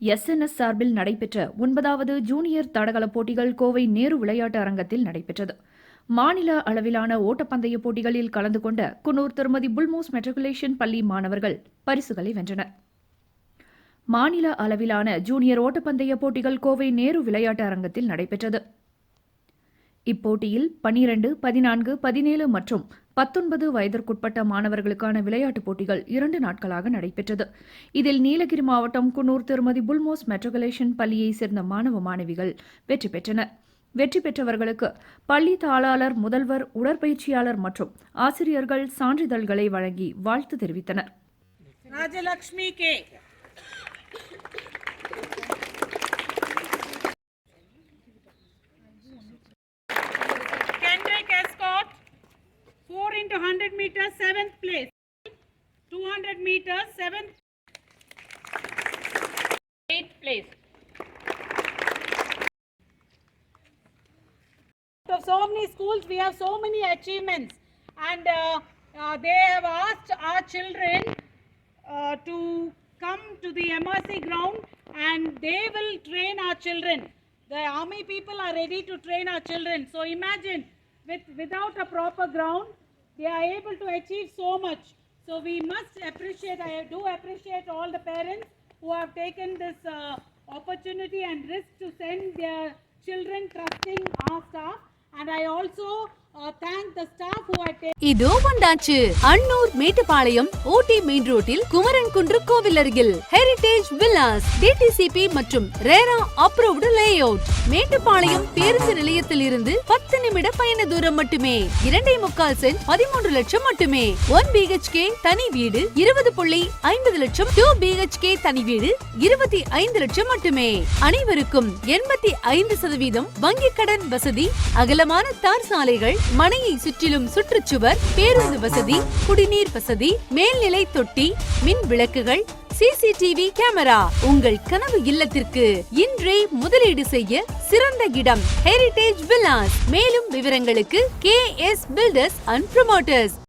SNS சார்பில் நடைபெற்ற ஒன்பதாவது ஜூனியர் தடகள போட்டிகள் கோவை நேரு விளையாட்டு அரங்கத்தில் நடைபெற்றது. மாநில அளவிலான ஓட்டப்பந்தய போட்டிகளில் கலந்து கொண்ட குன்னூர் திருமதி புல்மோஸ் மெட்ரிகுலேஷன் பள்ளி மாணவர்கள் பரிசுகளை வென்றனர். மாநில அளவிலான ஜூனியர் ஓட்டப்பந்தய போட்டிகள் கோவை நேரு விளையாட்டு அரங்கத்தில் நடைபெற்றது. இப்போட்டியில் பனிரண்டு பதினான்கு பதினேழு மற்றும் பத்தொன்பது வயதிற்குட்பட்ட மாணவர்களுக்கான விளையாட்டுப் போட்டிகள் இரண்டு நாட்களாக நடைபெற்றது. இதில் நீலகிரி மாவட்டம் குன்னூர் திருமதி புல்மோஸ் மெட்ரிகுலேஷன் பள்ளியைச் சேர்ந்த மாணவ மாணவிகள் வெற்றி பெற்றனர் வெற்றி பெற்றவர்களுக்கு பள்ளி தாளாளர் முதல்வர் உடற்பயிற்சியாளர் மற்றும் ஆசிரியர்கள் சான்றிதழ்களை வழங்கி வாழ்த்து தெரிவித்தனர். Rajalakshmi K 4 into 100 meters, 7th place. 200 meters, 7th. 8th place. of so many schools, we have so many achievements, and uh, uh, they have asked our children uh, to come to the MRC ground and they will train our children. The army people are ready to train our children. So imagine, with without a proper ground, they are able to achieve so much. So we must appreciate. I do appreciate all the parents who have taken this uh, opportunity and risk to send their children trusting our staff. And I also இதோ வந்தாச்சு. அன்னூர் மேட்டுப்பாளையம் ஊட்டி main ரோட்டில் குமரன் குன்று கோவில் அருகில். Heritage villas DTCP மற்றும் ரேரா approved layout Mettupalayam பேருந்து நிலையத்தில் இருந்து பத்து நிமிட பயண தூரம் மட்டுமே. இரண்டே முக்கால் சென்ட் பதிமூன்று லட்சம் மட்டுமே. ஒன் பிஹெச்கே தனி வீடு இருபது புள்ளி ஐம்பது லட்சம். டூ பிஹெச்கே தனி வீடு இருபத்தி ஐந்து லட்சம் மட்டுமே. அனைவருக்கும் எண்பத்தி ஐந்து சதவீதம் வங்கி கடன் வசதி அகலமான தார் சாலைகள் மனையை சுற்றிலும் சுற்றுச்சுவர் பேருந்து வசதி குடிநீர் வசதி மேல்நிலை தொட்டி மின் விளக்குகள் சிசிடிவி கேமரா. உங்கள் கனவு இல்லத்திற்கு இன்றே முதலீடு செய்ய சிறந்த இடம் ஹெரிடேஜ் வில்லாஸ் மேலும் விவரங்களுக்கு K S builders and promoters